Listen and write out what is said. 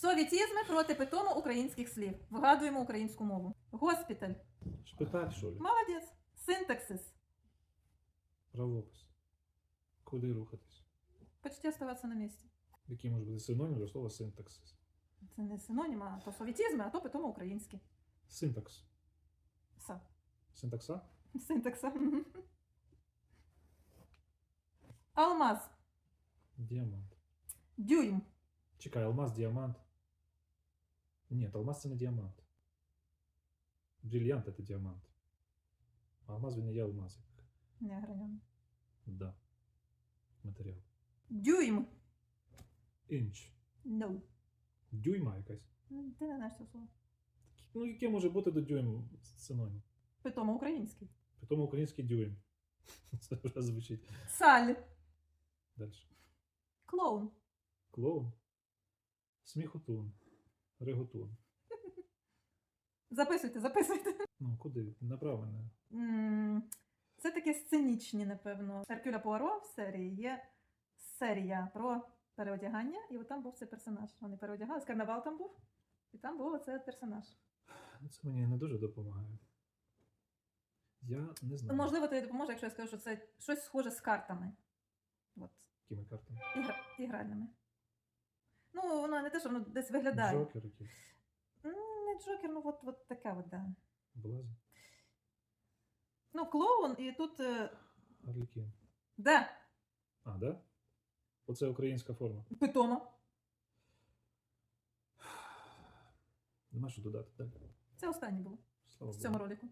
Совітізми проти питому українських слів. Вигадуємо українську мову. Госпіталь. Шпиталь, що ли? Молодець. Синтаксис. Правопис. Куди рухатись? Почти оставатися на місці. Який може бути синонім до слова синтаксис? Це не синонім, а то совітізми, а то питому українське. Синтакс. Са. Синтакса? Синтакса. Алмаз. Діамант. Дюйм. Чекай, алмаз, діамант. Ні, алмаз це не діамант. Брильянт це діамант. А алмаз він не є алмаз. як. Не граньон. Да. Матеріал. Дюйм. Інч. No. Дюйма якась. Ну, Ти не знаєш це слово. Ну, яке може бути до дюйм синонім? Питому український. При тому український дюйм. Це вже звучить Саль. далі. Клоун. Клоун. Сміхотун. Реготун. Записуйте, записуйте. Ну, куди? М, Це таке сценічні, напевно. Еркюля Пуаро в серії є серія про переодягання, і от там був цей персонаж. Вони переодягались, карнавал там був, і там був оцей персонаж. Ну, Це мені не дуже допомагає. Я не знаю, можливо, тобі допоможе, якщо я скажу, що це щось схоже з картами. От, якими картами. ігра... ігральними. Ну, воно не те, що воно десь виглядає. Джокер якийсь. Не джокер, ну от, от таке от, да. Блазі. Ну, клоун, і тут. е. Де? А, да? Оце українська форма. Питомо. Нема що додати, так? Це останнє було Слава в цьому Богу. ролику.